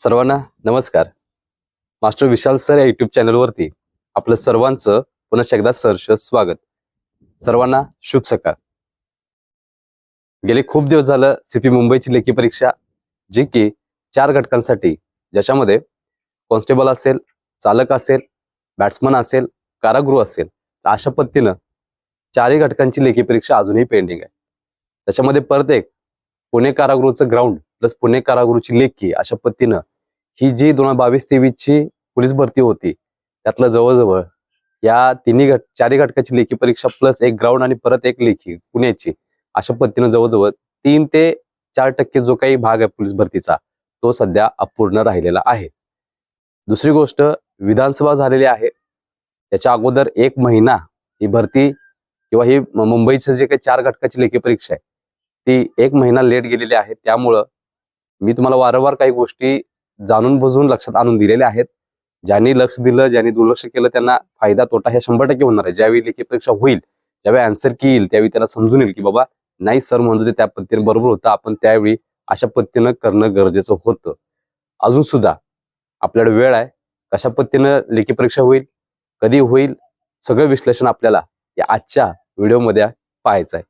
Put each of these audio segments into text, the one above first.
सर्वांना नमस्कार. Master Vishal sir या युट्यूब चॅनलवरती आपलं सर्वांचं पुन्हा एकदा सहर्ष स्वागत. सर्वांना शुभ सकाळ. गेले खूप दिवस झालं सीपी मुंबईची लेखी परीक्षा जी की चार घटकांसाठी ज्याच्यामध्ये कॉन्स्टेबल असेल चालक असेल बॅट्समन असेल कारागृह असेल तर अशा पद्धतीनं चारही घटकांची लेखी परीक्षा अजूनही पेंडिंग आहे. त्याच्यामध्ये परत एक पुणे कारागृहचं ग्राउंड प्लस पुणे कारागृहची लेखी अशा पद्धतीनं ही जी दोन हजार बावीस तेवीसची पोलीस भरती होती त्यातलं जवळजवळ या तिन्ही घट चारही घटकाची लेखी परीक्षा प्लस एक ग्राउंड आणि परत एक लेखी पुण्याची अशा पद्धतीनं जवळजवळ तीन ते चार टक्के जो काही भाग आहे पोलीस भरतीचा तो सध्या अपूर्ण राहिलेला आहे. दुसरी गोष्ट विधानसभा झालेली आहे. त्याच्या अगोदर एक महिना ही भरती किंवा ही मुंबईचं जे काही चार घटकाची लेखी परीक्षा आहे ती एक महिना लेट गेलेली आहे. त्यामुळं मी तुम्हाला वारंवार काही गोष्टी जाणून बुजून लक्षात आणून दिलेल्या आहेत. ज्यांनी लक्ष दिलं ज्यांनी दुर्लक्ष केलं त्यांना फायदा तोटा हे शंभर टक्के होणार आहे. ज्यावेळी लेखी परीक्षा होईल ज्यावेळी आन्सर की येईल त्यावेळी त्याला समजून येईल की बाबा नाही सर म्हणतो ते त्या पद्धतीने बरोबर होतं. आपण त्यावेळी अशा पद्धतीनं करणं गरजेचं होतं. अजून सुद्धा आपल्याकडे वेळ आहे. कशा पद्धतीनं लेखी परीक्षा होईल कधी होईल सगळं विश्लेषण आपल्याला या आजच्या व्हिडिओमध्ये पाहायचं आहे.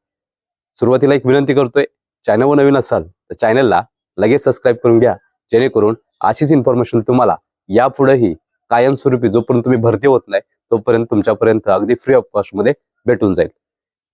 सुरुवातीला एक विनंती करतोय चॅनलवर नवीन असाल तर चॅनलला लगेच सबस्क्राईब करून घ्या जेणेकरून अशीच इन्फॉर्मेशन तुम्हाला यापुढेही कायमस्वरूपी जोपर्यंत तुम्ही भरती होत नाही तोपर्यंत तुमच्यापर्यंत अगदी फ्री ऑफ कॉस्टमध्ये भेटून जाईल.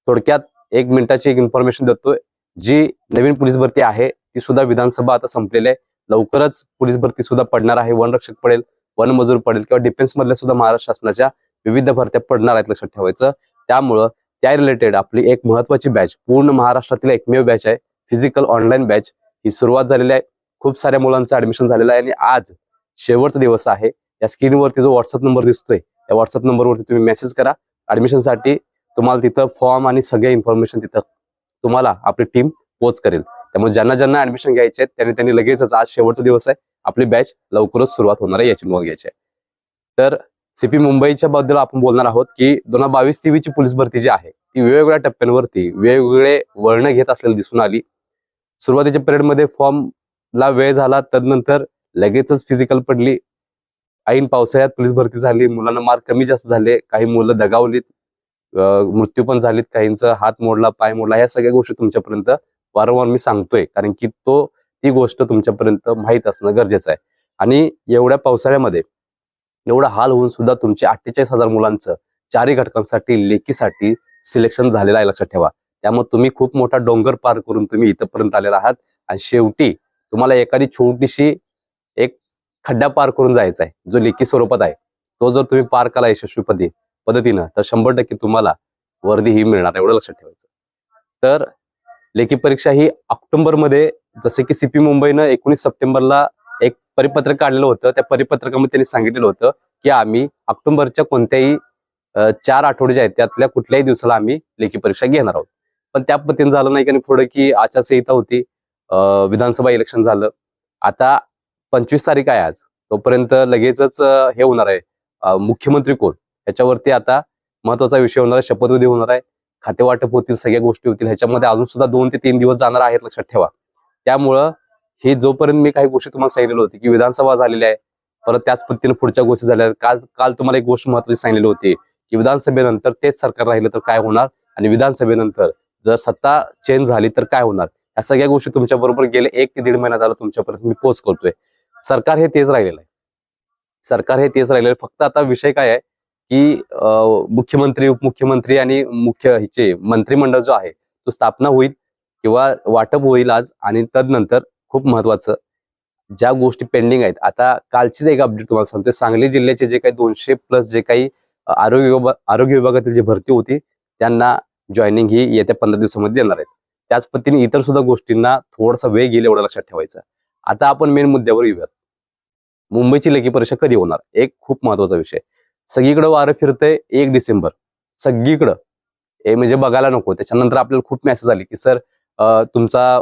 थोडक्यात एक मिनिटाची एक इन्फॉर्मेशन देतोय जी नवीन पोलीस भरती आहे ती सुद्धा विधानसभा आता संपलेली आहे. लवकरच पोलीस भरती सुद्धा पडणार आहे वनरक्षक पडेल वन मजूर पडेल किंवा डिफेन्स मधल्या सुद्धा महाराष्ट्र शासनाच्या विविध भरत्या पडणार आहेत लक्षात ठेवायचं. त्यामुळं त्या रिलेटेड आपली एक महत्वाची बॅच पूर्ण महाराष्ट्रातील एकमेव बॅच आहे फिजिकल ऑनलाईन बॅच ही सुरुवात झालेली आहे. खूप साऱ्या मुलांचं ऍडमिशन झालेलं आहे आणि आज शेवटचा दिवस आहे. या स्क्रीनवरती जो व्हॉट्सअप नंबर दिसतोय त्या व्हॉट्सअप नंबरवरती तुम्ही मेसेज करा. ऍडमिशनसाठी तुम्हाला तिथं फॉर्म आणि सगळ्या इन्फॉर्मेशन तिथं तुम्हाला आपली टीम पोच करेल. त्यामुळे ज्यांना ज्यांना ऍडमिशन घ्यायचे आहेत त्यांनी त्यांनी लगेचच आज शेवटचा दिवस आहे. आपली बॅच लवकरच सुरुवात होणार आहे याची नोंद घ्यायची आहे. तर सीपी मुंबईच्या बद्दल आपण बोलणार आहोत की दोन हजार बावीस तेवीसची पोलीस भरती जी आहे ती वेगवेगळ्या टप्प्यांवरती वेगवेगळे वळणं घेत असलेली दिसून आली. सुरुवातीच्या पिरियडमध्ये फॉर्मला वेळ झाला. तदनंतर लगेचच फिजिकल पडली. ऐन पावसाळ्यात पोलीस भरती झाली. मुलांना मार्क कमी जास्त झाले. काही मुलं दगावलीत. मृत्यू पण झालीत. काहींचा हात मोडला पाय मोडला ह्या सगळ्या गोष्टी तुमच्यापर्यंत वारंवार मी सांगतोय. कारण की तो ती गोष्ट तुमच्यापर्यंत माहीत असणं गरजेचं आहे. आणि एवढ्या पावसाळ्यामध्ये एवढा हाल होऊन सुद्धा तुमचे अठ्ठेचाळीस हजार मुलांचं चारही घटकांसाठी लेखीसाठी सिलेक्शन झालेलं आहे लक्षात ठेवा. त्यामुळे तुम्ही खूप मोठा डोंगर पार करून तुम्ही इथंपर्यंत आलेला आहात. आणि शेवटी तुम्हाला एखादी छोटीशी एक खड्डा पार करून जायचा आहे जो लेखी स्वरूपात आहे. तो जर तुम्ही पार केला यशस्वी पद्धतीनं तर शंभर टक्के तुम्हाला वर्दी ही मिळणार एवढं लक्षात ठेवायचं. तर लेखी परीक्षा ही ऑक्टोबरमध्ये जसे की सीपी मुंबईनं एकोणीस सप्टेंबरला एक परिपत्रक काढलेलं होतं. त्या परिपत्रकामध्ये त्यांनी सांगितलेलं होतं की आम्ही ऑक्टोबरच्या कोणत्याही चार आठवडे जे आहेत त्यातल्या कुठल्याही दिवसाला आम्ही लेखी परीक्षा घेणार आहोत. पण त्या पद्धतीने झालं नाही कारण पुढे की आचारसंहिता होती. विधानसभा इलेक्शन झालं. आता पंचवीस तारीख आहे आज. तोपर्यंत लगेचच हे होणार आहे. मुख्यमंत्री कोण? याच्यावरती आता महत्त्वाचा विषय होणार आहे. शपथविधी होणार आहे. खाते वाटप होतील सगळ्या गोष्टी होतील. ह्याच्यामध्ये अजून सुद्धा दोन ते तीन दिवस जाणार आहेत लक्षात ठेवा. त्यामुळं हे जोपर्यंत मी काही गोष्टी तुम्हाला सांगितलेलं होती की विधानसभा झालेली आहे परत त्याच पद्धतीने पुढच्या गोष्टी झाल्या. आहेत. काल काल तुम्हाला एक गोष्ट महत्वाची सांगितलेली होती की विधानसभेनंतर तेच सरकार राहिलं तर काय होणार? आणि विधानसभेनंतर जर सत्ता चेंज झाली तर काय होणार? या सगळ्या गोष्टी तुमच्या बरोबर गेले एक ते दीड महिना झाला तुमच्यापर्यंत मी पोच करतोय. सरकार हे तेच राहिलेलं आहे. सरकार हे तेच राहिलेलं आहे. फक्त आता विषय काय आहे की मुख्यमंत्री उपमुख्यमंत्री आणि मुख्य हिचे मंत्रिमंडळ जो आहे तो स्थापना होईल किंवा वाटप होईल आज आणि तदनंतर खूप महत्वाचं ज्या गोष्टी पेंडिंग आहेत. आता कालचीच एक अपडेट तुम्हाला सांगतोय. सांगली जिल्ह्याचे जे काही दोनशे प्लस जे काही आरोग्य विभाग आरोग्य विभागातील जी भरती होती त्यांना जॉईनिंग ही येत्या पंधरा दिवसामध्ये देणार आहेत. त्याच पद्धतीने इतर सुद्धा गोष्टींना थोडासा वेळ येईल एवढा लक्षात ठेवायचं. आता आपण मेन मुद्द्यावर येऊयात. मुंबईची लेखी परीक्षा कधी होणार? एक खूप महत्त्वाचा विषय. सगळीकडे वारं फिरतंय एक डिसेंबर. सगळीकडं. हे म्हणजे बघायला नको. त्याच्यानंतर आपल्याला खूप मेसेज आले की सर तुमचा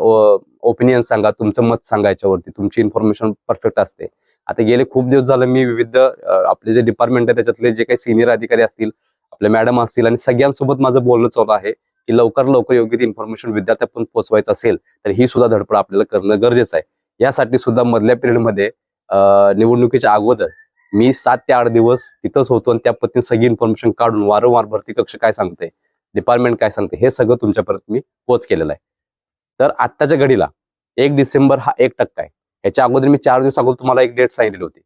ओपिनियन सांगा तुमचं मत सांगा याच्यावरती. तुमची इन्फॉर्मेशन परफेक्ट असते. आता गेले खूप दिवस झालं मी विविध आपले जे डिपार्टमेंट आहे त्याच्यातले जे काही सिनियर अधिकारी असतील आपल्या मॅडम असतील आणि सगळ्यांसोबत माझं बोलणं चालू आहे की लवकर लवकर योग्य ती इन्फॉर्मेशन विद्यार्थ्यापर्यंत पोहोचवायचं असेल तर ही सुद्धा धडपड आपल्याला करणं गरजेचं आहे. यासाठी सुद्धा मधल्या पिरियडमध्ये निवडणुकीच्या अगोदर मी सात ते आठ दिवस तिथंच होतो आणि त्या पद्धतीने सगळी इन्फॉर्मेशन काढून वारंवार भरती कक्ष काय सांगते डिपार्टमेंट काय सांगते हे सगळं तुमच्यापर्यंत मी पोच केलेलं आहे. तर आत्ताच्या घडीला एक डिसेंबर हा एक टक्का आहे. याच्या अगोदर मी चार दिवस अगोदर तुम्हाला एक डेट सांगितली होती.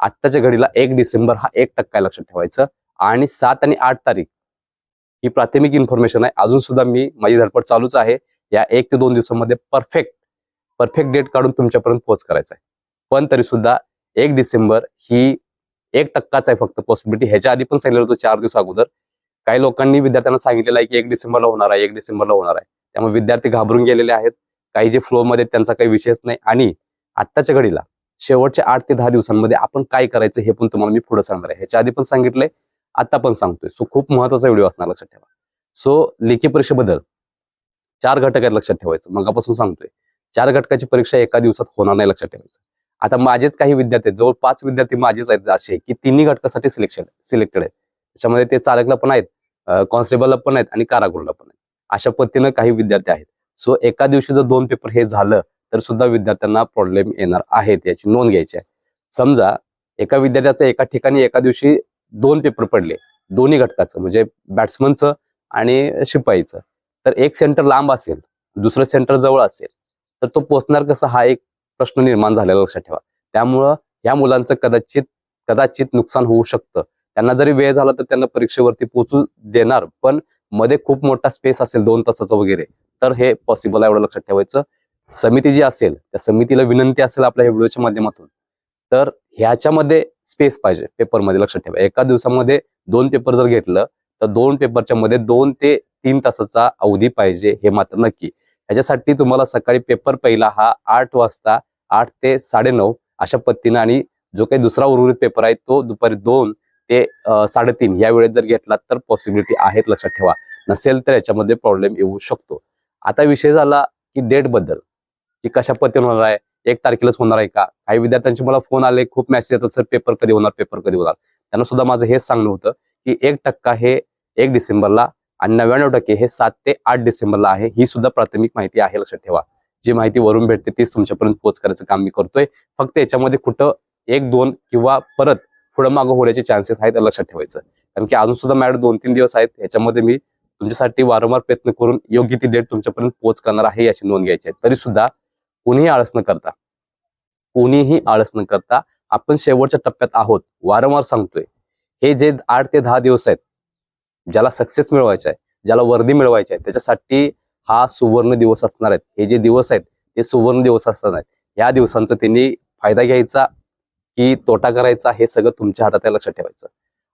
आत्ताच्या घडीला एक डिसेंबर हा एक टक्का लक्षात ठेवायचं. आणि सात आणि आठ तारीख ही प्राथमिक इन्फॉर्मेशन आहे. अजून सुद्धा मी माझी धडपड चालूच आहे. या एक ते दोन दिवसामध्ये परफेक्ट परफेक्ट डेट काढून तुमच्यापर्यंत पोहोच करायचा आहे. पण तरी सुद्धा एक डिसेंबर ही एक टक्काच आहे फक्त पॉसिबिलिटी ह्याच्या आधी पण सांगितलं होतं चार दिवस अगोदर. काही लोकांनी विद्यार्थ्यांना सांगितलेलं आहे की एक डिसेंबरला होणार आहे एक डिसेंबरला होणार आहे. त्यामुळे विद्यार्थी घाबरून गेलेले आहेत. काही जे फ्लोमध्ये त्यांचा काही विषयच नाही. आणि आत्ताच्या घडीला शेवटच्या आठ ते दहा दिवसांमध्ये आपण काय करायचं हे पण तुम्हाला मी पुढे सांगणार आहे. ह्याच्या आधी पण सांगितलंय. आता पण सांगतोय. सो खूप महत्त्वाचा व्हिडिओ असणार लक्षात ठेवा. सो लेखी परीक्षेबद्दल चार घटक आहेत लक्षात ठेवायचं. मगापासून सांगतोय. चार घटकाची परीक्षा एका दिवसात होणार नाही लक्षात ठेवायचं. आता माझेच काही विद्यार्थी आहेत. जवळ पाच विद्यार्थी माझेच आहेत असे की तिन्ही घटकासाठी सिलेक्शन सिलेक्टेड आहेत. त्याच्यामध्ये ते चालकला पण आहेत कॉन्स्टेबलला पण आहेत आणि कारागृहला पण आहेत. अशा पद्धतीनं काही विद्यार्थी आहेत. सो एका दिवशी जर दोन पेपर हे झालं तर सुद्धा विद्यार्थ्यांना प्रॉब्लेम येणार आहेत याची नोंद घ्यायची आहे. समजा एका विद्यार्थ्याचं एका ठिकाणी एका दिवशी दोन पेपर पडले. दोन्ही घटकाचं म्हणजे बॅट्समनचं आणि शिपाईचं. तर एक सेंटर लांब असेल दुसरं सेंटर जवळ असेल तर तो पोचणार कसा हा एक प्रश्न निर्माण झालेला लक्षात ठेवा. त्यामुळं या मुलांचं कदाचित कदाचित नुकसान होऊ शकतं. त्यांना जरी वेळ झाला तर त्यांना परीक्षेवरती पोचू देणार पण मध्ये खूप मोठा स्पेस असेल दोन तासाचा वगैरे तर हे पॉसिबल आहे एवढं लक्षात ठेवायचं. समिती जी असेल त्या समितीला विनंती असेल आपल्या या व्हिडिओच्या माध्यमातून. तर ह्याच्यामध्ये स्पेस पाहिजे. पेपरमध्ये लक्षात ठेवा. एका दिवसामध्ये दोन पेपर जर घेतलं तर दोन पेपरच्या मध्ये दोन ते तीन तासाचा अवधी पाहिजे हे मात्र नक्की. याच्यासाठी तुम्हाला सकाळी पेपर पहिला हा आठ वाजता आठ ते साडेनऊ अशा पद्धतीनं आणि जो काही दुसरा उर्वरित पेपर आहे तो दुपारी दोन ते साडेतीन या वेळेत जर घेतला तर पॉसिबिलिटी आहेत लक्षात ठेवा. नसेल तर याच्यामध्ये प्रॉब्लेम येऊ शकतो. आता विषय झाला की डेटबद्दल. की कशा पद्धतीने होणार आहे? एक तारखेलाच होणार आहे का? काही विद्यार्थ्यांचे मला फोन आले खूप मेसेज येतात सर पेपर कधी होणार? पेपर कधी होणार? त्यांना सुद्धा माझं हेच सांगणं होतं की एक टक्का हे एक डिसेंबरला आणि नव्याण्णव टक्के हे सात ते आठ डिसेंबरला आहे ही सुद्धा प्राथमिक माहिती आहे लक्षात ठेवा. जी माहिती वरून भेटते तीच तुमच्यापर्यंत पोच करायचं काम मी करतोय. फक्त याच्यामध्ये कुठं एक दोन किंवा परत पुढं मागं होण्याचे चान्सेस आहेत लक्षात ठेवायचं. कारण की अजून सुद्धा मॅडम दोन तीन दिवस आहेत याच्यामध्ये मी तुमच्यासाठी वारंवार प्रयत्न करून योग्य ती डेट तुमच्यापर्यंत पोच करणार आहे याची नोंद घ्यायची आहे. तरी सुद्धा कोणीही आळस न करता. कोणीही आळस न करता आपण शेवटच्या टप्प्यात आहोत. वारंवार सांगतोय. हे जे आठ ते दहा दिवस आहेत ज्याला सक्सेस मिळवायचा आहे ज्याला वर्दी मिळवायची आहे त्याच्यासाठी हा सुवर्ण दिवस असणार आहेत. हे जे दिवस आहेत ते सुवर्ण दिवस असणार आहेत. या दिवसांचा त्यांनी फायदा घ्यायचा की तोटा करायचा हे सगळं तुमच्या हातात आहे लक्षात ठेवायचं.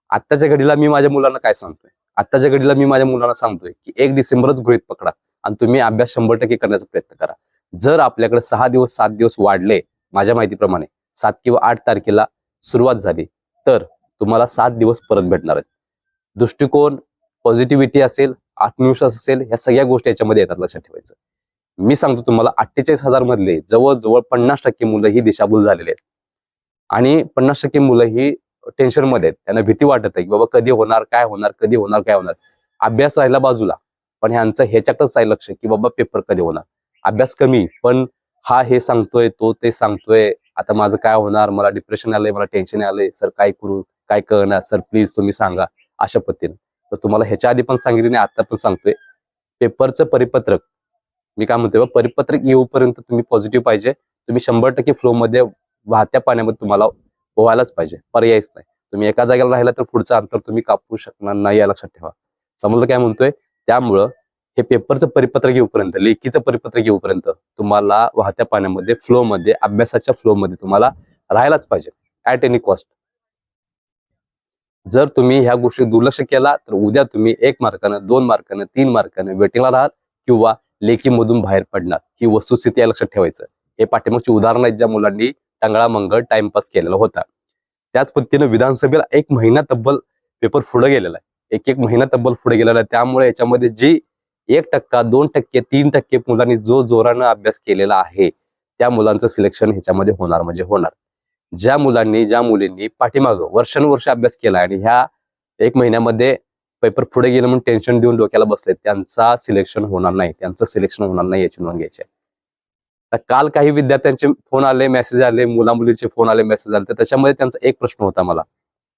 आत्ताच्या घडीला मी माझ्या मुलांना काय सांगतोय? आत्ताच्या घडीला मी माझ्या मुलांना सांगतोय की एक डिसेंबरच गृहित पकडा आणि तुम्ही अभ्यास शंभर टक्के करण्याचा प्रयत्न करा. जर आपल्याकडे सहा दिवस सात दिवस वाढले माझ्या माहितीप्रमाणे सात किंवा आठ तारखेला सुरुवात झाली तर तुम्हाला सात दिवस परत भेटणार आहेत. दृष्टिकोन पॉझिटिव्हिटी असेल आत्मविश्वास असेल ह्या सगळ्या गोष्टी याच्यामध्ये येतात लक्षात ठेवायचं. मी सांगतो तुम्हाला अठ्ठेचाळीस हजार मधले जवळजवळ पन्नास टक्के मुलं ही दिशाभूल झालेली आहेत. आणि पन्नास टक्के मुलं ही टेन्शनमध्ये आहेत. त्यांना भीती वाटत आहे की बाबा कधी होणार काय होणार कधी होणार काय होणार. अभ्यास राहिला बाजूला पण ह्यांचं ह्याच्याकडंच आहे लक्ष की बाबा पेपर कधी होणार. अभ्यास कमी पण हा हे सांगतोय तो ते सांगतोय. आता माझं काय होणार? मला डिप्रेशन आलंय मला टेन्शन आलंय. सर काय करू? काय कळणार सर प्लीज तुम्ही सांगा. अशा पद्धतीने. तर तुम्हाला ह्याच्या आधी पण सांगितले आणि आता पण सांगतोय. पेपरचं परिपत्रक. मी काय म्हणतोय बा, परिपत्रक येऊपर्यंत तुम्ही पॉझिटिव्ह पाहिजे. तुम्ही शंभर टक्के फ्लो मध्ये वाहत्या पाण्यामध्ये तुम्हाला पोहायलाच पाहिजे. पर्यायच नाही. तुम्ही एका जागेला राहिला तर पुढचं अंतर तुम्ही कापू शकणार नाही या लक्षात ठेवा. समजलं काय म्हणतोय? त्यामुळं हे पेपरचं परिपत्रक येऊपर्यंत लेखीचं परिपत्रक येऊपर्यंत तुम्हाला वाहत्या पाण्यामध्ये फ्लो मध्ये अभ्यासाच्या फ्लो मध्ये तुम्हाला राहायलाच पाहिजे ऍट एनी कॉस्ट जर तुम्ही ह्या गोष्टी दुर्लक्ष केला तर उद्या तुम्ही एक मार्कानं दोन मार्कानं तीन मार्कानं वेटिंगला राहाल किंवा लेखीमधून बाहेर पडणार. ही वस्तुस्थिती या लक्षात ठेवायचं. हे पाठीमागची उदाहरण आहेत ज्या मुलांनी टंगळामंगळ टाइमपास केलेला होता. त्याच पद्धतीनं विधानसभेला एक महिना तब्बल पेपर पुढे गेलेला आहे. एक एक महिना तब्बल पुढे गेलेला आहे. त्यामुळे याच्यामध्ये जी एक टक्का दोन टक्के तीन टक्के मुलांनी जो जोरानं अभ्यास केलेला आहे त्या मुलांचं सिलेक्शन ह्याच्यामध्ये होणार म्हणजे होणार. ज्या मुलांनी ज्या मुलींनी पाठीमागं वर्षानुवर्ष अभ्यास केला आणि ह्या एक महिन्यामध्ये पेपर पुढे गेलं म्हणून टेन्शन देऊन डोक्याला बसले त्यांचा सिलेक्शन होणार नाही त्यांचं सिलेक्शन होणार नाही याची नोंद घ्यायची आहे. तर काल काही विद्यार्थ्यांचे फोन आले मेसेज आले मुला मुलीचे फोन आले मेसेज आले तर त्याच्यामध्ये त्यांचा एक प्रश्न होता मला.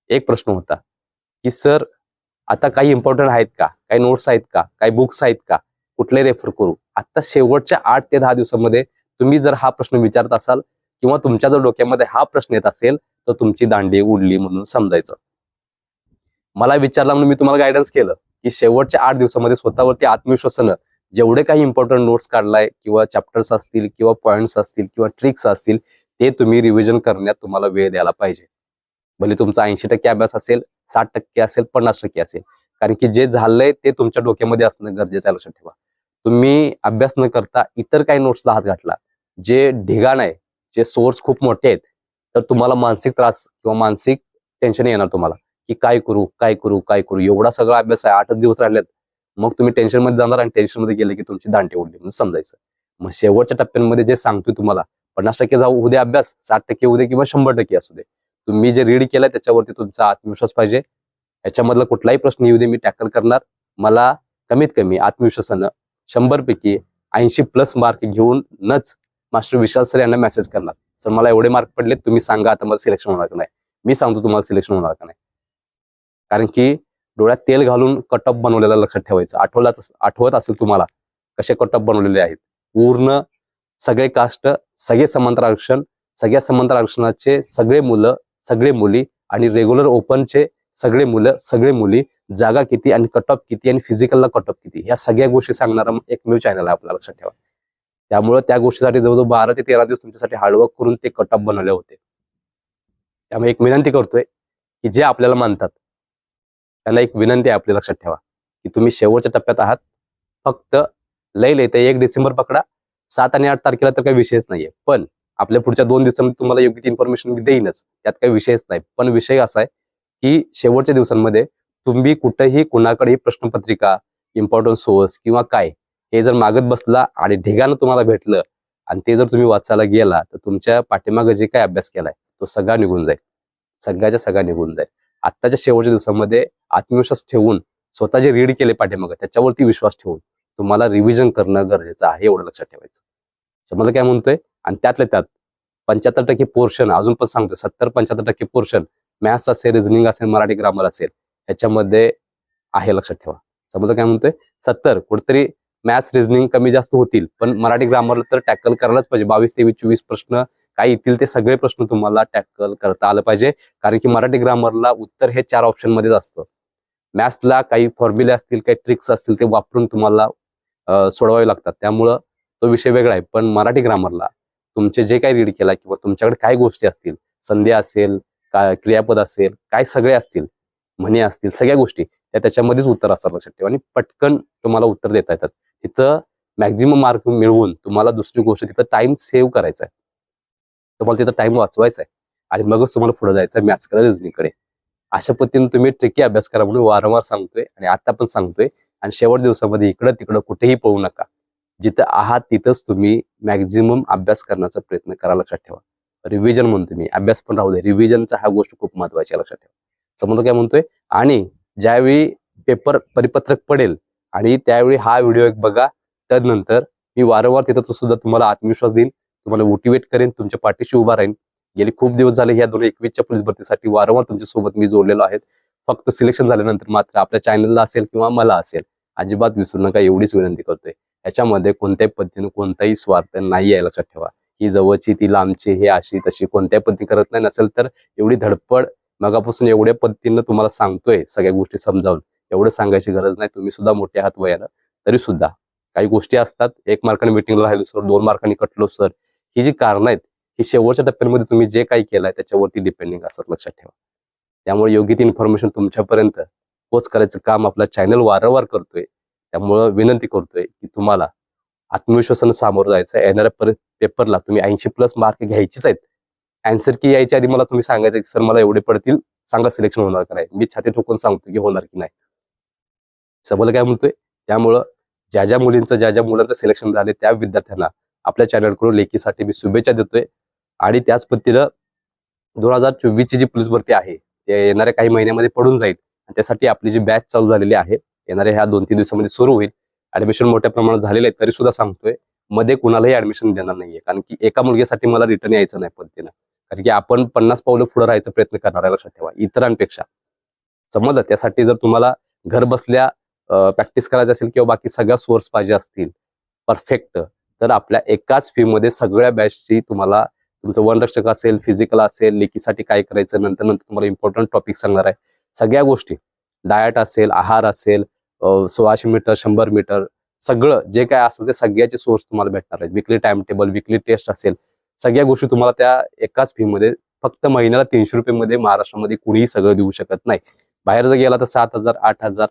एक प्रश्न होता की सर आता काही इम्पॉर्टंट आहेत का? काही नोट्स आहेत का? काही बुक्स आहेत का? कुठले रेफर करू? आता शेवटच्या आठ ते दहा दिवसामध्ये तुम्ही जर हा प्रश्न विचारत असाल किंवा तुमच्या जर डोक्यामध्ये हा प्रश्न येत असेल तर तुमची दांडी उडली म्हणून समजायचं. मला विचारला म्हणून मी तुम्हाला गायडन्स केलं की शेवटच्या आठ दिवसामध्ये स्वतःवरती आत्मविश्वासानं जेवढे काही इम्पॉर्टंट नोट्स काढलाय किंवा चॅप्टर्स असतील किंवा पॉईंट्स असतील किंवा ट्रिक्स असतील ते तुम्ही रिव्हिजन करण्यात तुम्हाला वेळ द्यायला पाहिजे. भले तुमचा ऐंशी टक्के अभ्यास असेल साठ टक्के असेल पन्नास टक्के असेल. कारण की जे झालंय ते तुमच्या डोक्यामध्ये असणं गरजेचं आहे लक्षात ठेवा. तुम्ही अभ्यास न करता इतर काही नोट्सला हात घातला जे ढिगाण आहे जे सोर्स खूप मोठे आहेत तर तुम्हाला मानसिक त्रास किंवा मानसिक टेन्शन येणार तुम्हाला. की काय करू काय करू काय करू? एवढा सगळा अभ्यास आहे आठच दिवस राहिलेत. मग तुम्ही टेन्शनमध्ये जाणार आणि टेन्शनमध्ये गेले की तुमची दांडी उडली म्हणून समजायचं. मग शेवटच्या टप्प्यांमध्ये जे सांगतोय तुम्हाला पन्नास टक्के जाऊ उद्या अभ्यास साठ टक्के उद्या किंवा शंभर टक्के असू दे. तुम्ही जे रीड केलं त्याच्यावरती तुमचा आत्मविश्वास पाहिजे. याच्यामधला कुठलाही प्रश्न येऊ दे मी टॅकल करणार. मला कमीत कमी आत्मविश्वासानं शंभर पैकी ऐंशी प्लस मार्क घेऊनच मास्टर विशाल सर यांना मेसेज करणार. सर मला एवढे मार्क पडले तुम्ही सांगा आता मला सिलेक्शन होणार का नाही. मी सांगतो तुम्हाला सिलेक्शन होणार का नाही. कारण की डोळ्यात तेल घालून कट ऑफ बनवलेला लक्षात ठेवायचं. आठवला आठवत असेल तुम्हाला कसे कट ऑफ बनवलेले आहेत. पूर्ण सगळे कास्ट सगळे समांतर आरक्षण सगळ्या समांतर आरक्षणाचे सगळे मुलं सगळे मुली आणि रेग्युलर ओपनचे सगळे मुलं सगळे मुली जागा किती आणि कट ऑफ किती आणि फिजिकलला कट ऑफ किती या सगळ्या गोष्टी सांगणारा एकमेव चॅनल आहे आपल्याला लक्षात ठेवा. त्यामुळे त्या गोष्टीसाठी जवळजवळ बारा ते तेरा दिवस तुमच्यासाठी हार्डवर्क करून ते कट ऑफ बनवले होते. त्यामुळे एक विनंती करतोय की जे आपल्याला मानतात त्यांना एक विनंती आहे आपल्या लक्षात ठेवा की तुम्ही शेवटच्या टप्प्यात आहात फक्त लय लय एक डिसेंबर पकडा सात आणि आठ तारखेला तर काही विषयच नाहीये पण आपल्या पुढच्या दोन दिवसांमध्ये तुम्हाला योग्य ती इन्फॉर्मेशन मी देईनच. त्यात काही विषयच नाही. पण विषय असा आहे की शेवटच्या दिवसांमध्ये तुम्ही कुठेही कुणाकडेही प्रश्नपत्रिका इम्पॉर्टन्ट सोर्स किंवा काय हे जर मागत बसला आणि ढिगानं तुम्हाला भेटलं आणि ते जर तुम्ही वाचायला गेला तर तुमच्या पाठीमागे जे काय अभ्यास केलाय तो सगळा निघून जाईल. सगळ्याच्या सगळा निघून जाईल. आत्ताच्या शेवटच्या दिवसामध्ये आत्मविश्वास ठेवून स्वतः जे रीड केले पाठीमागे त्याच्यावरती विश्वास ठेवून तुम्हाला रिव्हिजन करणं गरजेचं आहे एवढं लक्षात ठेवायचं. समजलं काय म्हणतोय? आणि त्यातल्या त्यात पंच्याहत्तर टक्के पोर्शन अजून पण सांगतोय सत्तर पंच्याहत्तर टक्के पोर्शन मॅथ्स असेल रिझनिंग असेल मराठी ग्रामर असेल याच्यामध्ये आहे लक्षात ठेवा. समजा काय म्हणतोय? सत्तर कुठेतरी मॅथ्स रिझनिंग कमी जास्त होतील पण मराठी ग्रामरला तर टॅकल करायलाच पाहिजे. बावीस तेवीस चोवीस प्रश्न काय येतील ते सगळे प्रश्न तुम्हाला टॅकल करता आलं पाहिजे. कारण की मराठी ग्रामरला उत्तर हे चार ऑप्शन मध्येच असतं. मॅथ्सला काही फॉर्म्युले असतील काही ट्रिक्स असतील ते वापरून तुम्हाला सोडवावे लागतात. त्यामुळं तो विषय वेगळा आहे. पण मराठी ग्रामरला तुमचे जे काही रीड केला किंवा तुमच्याकडे काय गोष्टी असतील संध्या असेल काय क्रियापद असेल काय सगळे असतील म्हणी असतील सगळ्या गोष्टी त्या त्याच्यामध्येच उत्तर असतात लक्षात ठेवा आणि पटकन तुम्हाला उत्तर देता येतात. तिथं मॅक्झिमम मार्क मिळवून तुम्हाला दुसरी गोष्ट तिथं टाइम सेव्ह करायचा आहे. तुम्हाला तिथं टाइम वाचवायचा आहे आणि मगच तुम्हाला पुढे जायचं आहे. मॅथ्स करा रिझनिंगकडे अशा पद्धतीने तुम्ही ट्रिकी अभ्यास करा म्हणून वारंवार सांगतोय आणि आता पण सांगतोय. आणि शेवट दिवसामध्ये इकडं तिकडं कुठेही पळू नका. जिथं आहात तिथंच तुम्ही मॅक्झिमम अभ्यास करण्याचा प्रयत्न करा लक्षात ठेवा. रिव्हिजन म्हणतो मी. अभ्यास पण राहू दे. रिव्हिजनचा हा गोष्ट खूप महत्वाची आहे लक्षात ठेवा. समजा काय म्हणतोय? आणि ज्यावेळी पेपर परिपत्रक पडेल आणि त्यावेळी हा व्हिडिओ एक बघा. त्यानंतर मी वारंवार तिथं तो सुद्धा तुम्हाला आत्मविश्वास देईन. तुम्हाला मोटिवेट करेन. तुमच्या पाठीशी उभा राहीन. गेले खूप दिवस झाले या दोन एकवीसच्या पोलीस भरतीसाठी वारंवार तुमच्यासोबत मी जोडलेलो आहेत. फक्त सिलेक्शन झाल्यानंतर मात्र आपल्या चॅनलला असेल किंवा मला असेल अजिबात विसरू नका. एवढीच विनंती करतोय. याच्यामध्ये कोणत्याही पद्धतीने कोणताही स्वार्थ नाही आहे लक्षात ठेवा. ही जवळची ती लांबची हे अशी तशी कोणत्याही पद्धती करत नाही. नसेल तर एवढी धडपड मगापासून एवढ्या पद्धतीनं तुम्हाला सांगतोय सगळ्या गोष्टी समजावून. एवढं सांगायची गरज नाही. तुम्ही सुद्धा मोठे आहात वयानं. तरी सुद्धा काही गोष्टी असतात. एक मार्काने मिटिंगला राहिलो सर दोन मार्कांनी कटलो सर ही जी कारणं आहेत ही शेवटच्या टप्प्यामध्ये तुम्ही जे काही केलंय त्याच्यावरती डिपेंडिंग असतात लक्षात ठेवा. त्यामुळे योग्य ती इन्फॉर्मेशन तुमच्यापर्यंत पोच करायचं काम आपला चॅनल वारंवार करतोय. त्यामुळं विनंती करतोय की तुम्हाला आत्मविश्वासानं सामोरं जायचं आहे येणाऱ्या परत पेपरला तुम्ही ऐंशी प्लस मार्क घ्यायचीच आहेत. अँसर की यायच्या आधी मला तुम्ही सांगायचं की सर मला एवढे पडतील. सांगा सिलेक्शन होणार का नाही? मी छाती ठोकून सांगतो की होणार की नाही. सबल काय म्हणतोय? त्यामुळं ज्या ज्या मुलींचं ज्या ज्या मुलांचं सिलेक्शन झाले त्या विद्यार्थ्यांना आपल्या चॅनलकडून लेखीसाठी मी शुभेच्छा देतोय. आणि त्याच पद्धतीनं दोन हजार चोवीसची जी पोलीस भरती आहे ते येणाऱ्या काही महिन्यामध्ये पडून जाईल. आणि त्यासाठी आपली जी बॅच चालू झालेली आहे येणाऱ्या ह्या दोन तीन दिवसामध्ये सुरू होईल. ऍडमिशन मोठ्या प्रमाणात झालेले आहे तरी सुद्धा सांगतोयमध्ये कुणालाही ऍडमिशन देणार नाहीये. कारण की एका मुलगीसाठी मला रिटर्न यायचं नाही पद्धतीनं. कारण की आपण पन्नास पावलं पुढे राहायचा प्रयत्न करणार आहे लक्षात ठेवा इतरांपेक्षा. समजलं? त्यासाठी जर तुम्हाला घर बसल्या प्रॅक्टिस करायचं असेल किंवा बाकी सगळ्या सोर्स पाहिजे असतील परफेक्ट तर आपल्या एकाच फी मध्ये सगळ्या बॅचची तुम्हाला तुमचं वनरक्षक असेल फिजिकल असेल लेखीसाठी काय करायचं नंतर नंतर तुम्हाला इम्पॉर्टंट टॉपिक सांगणार आहे. सगळ्या गोष्टी. डायट असेल आहार असेल सोळाशे मीटर शंभर मीटर सगळं जे काय असेल ते सगळ्याचे सोर्स तुम्हाला भेटणार आहेत. Weekly time table weekly test असेल सगळ्या गोष्टी तुम्हाला त्या एकाच फीमध्ये फक्त महिन्याला तीनशे रुपये मध्ये महाराष्ट्रामध्ये कुणीही सगळं देऊ शकत नाही. बाहेर जर गेला तर सात हजार आठ हजार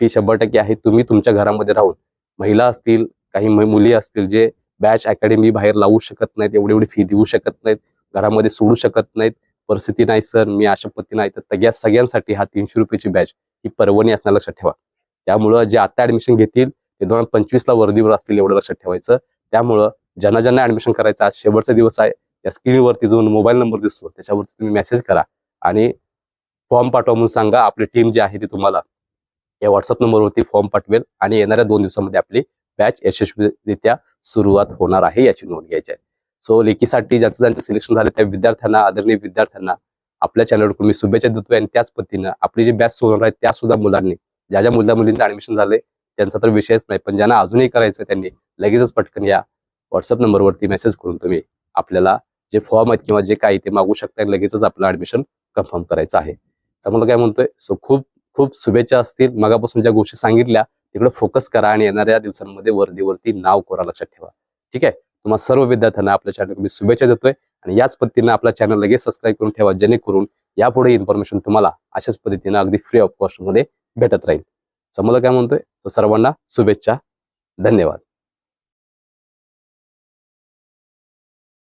फी शंभर टक्के आहे. तुम्ही तुमच्या घरामध्ये राहून महिला असतील काही मुली असतील जे बॅच अकॅडमी बाहेर लावू शकत नाहीत एवढी एवढी फी देऊ शकत नाहीत घरामध्ये सोडू शकत नाहीत परिस्थिती नाही सर मी अशा पत्ती नाही तर सगळ्यांसाठी हा तीनशे रुपयाची बॅच ही परवणी असणार लक्षात ठेवा. त्यामुळं जे आता ऍडमिशन घेतील ते दोन हजार पंचवीसला वर्दीवर असतील एवढं लक्षात ठेवायचं. त्यामुळं ज्यांना ज्यांना ऍडमिशन करायचं आज शेवटचा दिवस आहे या स्क्रीनवरती जो मोबाईल नंबर दिसतो त्याच्यावरती तुम्ही मेसेज करा. आणि फॉर्म पाठवा म्हणून सांगा आपली टीम जी आहे ती तुम्हाला या व्हॉट्सअप नंबरवरती फॉर्म पाठवेल आणि येणाऱ्या दोन दिवसामध्ये आपली बॅच यशस्वीरित्या सुरुवात होणार आहे याची नोंद घ्यायची आहे. सो लेखीसाठी ज्यांचं ज्यांचं सिलेक्शन झालं त्या विद्यार्थ्यांना आदरणीय विद्यार्थ्यांना आपल्या चॅनलकडून मी शुभेच्छा देतोय आणि त्याच पद्धतीनं आपली जी बॅच सुरू होणार आहे त्या सुद्धा मुलांनी ज्या ज्या मुला मुलींचं ऍडमिशन झालंय त्यांचा तर विषयच नाही. पण ज्यांना अजूनही करायचं त्यांनी लगेचच पटकन या व्हॉट्सअप नंबरवरती मेसेज करून तुम्ही आपल्याला जे फॉर्म आहेत किंवा जे काही ते मागू शकता लगेचच आपलं ऍडमिशन कन्फर्म करायचं आहे. समजा काय म्हणतोय? सो खूप खूप शुभेच्छा असतील. मगापासून ज्या गोष्टी सांगितल्या तिकडे फोकस करा आणि येणाऱ्या दिवसांमध्ये वर्दीवरती नाव कोरा लक्षात ठेवा. ठीक आहे? तुम्हाला सर्व विद्यार्थ्यांना आपल्या चॅनल मी शुभेच्छा देतोय आणि याच पद्धतीनं आपला चॅनल लगेच सबस्क्राईब करून ठेवा जेणेकरून यापुढे इन्फॉर्मेशन तुम्हाला अशाच पद्धतीनं अगदी फ्री ऑफ कॉस्टमध्ये भेटत राहील. समजा काय म्हणतोय? तो सर्वांना शुभेच्छा. धन्यवाद.